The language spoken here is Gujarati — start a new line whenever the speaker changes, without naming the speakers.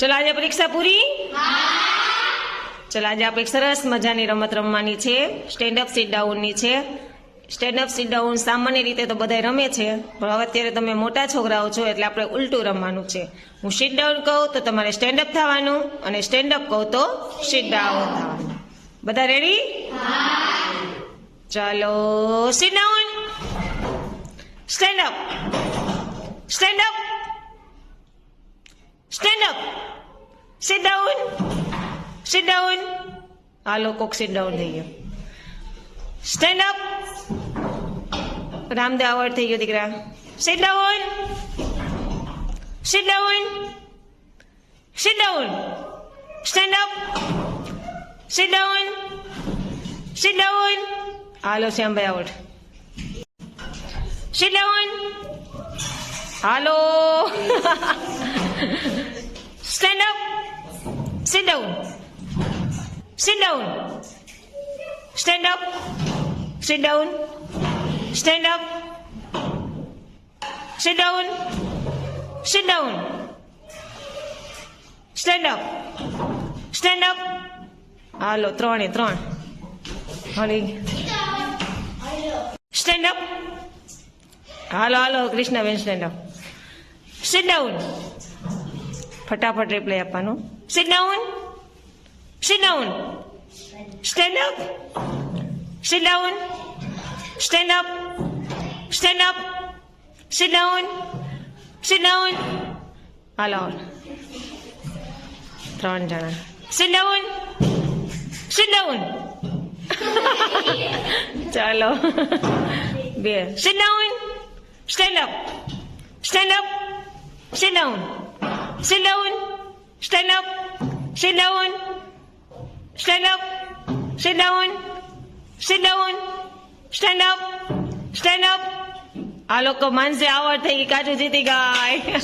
ચલો, આજે પરીક્ષા પૂરી? ચલો, આજે આપણે એક સરસ મજાની રમત રમવાની છે. સ્ટેન્ડ અપ સીટ ડાઉનની છે. સ્ટેન્ડ અપ સીટ ડાઉન સામાન્ય રીતે તો બધા રમે છે, પણ હવે અત્યારે તમે મોટા છોકરાઓ છો એટલે આપણે ઉલટું રમવાનું છે. હું સીટ ડાઉન કહું તો તમારે સ્ટેન્ડ અપ થવાનું અને સ્ટેન્ડ અપ કહું તો સીટ ડાઉન થવાનું. બધા રેડી ચાલો sit down stand up stand up stand up sit down sit down હાલો કોક સિટ ડાઉન થઈ ગયો. સ્ટેન્ડ અપ રામદેવ આવડ થઈ ગયો દીકરા. Sit down sit down sit down stand up sit down sit down હાલો શ્યામભાઈ આવડ સિટ ડાઉન હાલો. Sit down. Sit down. Stand up. Sit down. Stand up. Sit down. Sit down. Stand up. Stand up. હાલો ત્રણે ત્રણ હળી સ્ટેન્ડ અપ હાલો હાલો Krishnaben stand up sit down ફટાફટ રિપ્લાય આપવાનું sit down Sit down stand up sit down stand up stand up sit down sit down હાલો ત્રણ જણા સિટ ડાઉન સિટ ડાઉન ચાલો બે sit down stand up stand up sit down Sit down. Stand up. Sit down. Stand up. Sit down. Sit down. Stand up. Stand up. આ લોકો માનસે આવડ થઈ કાજુ જીતી ગાય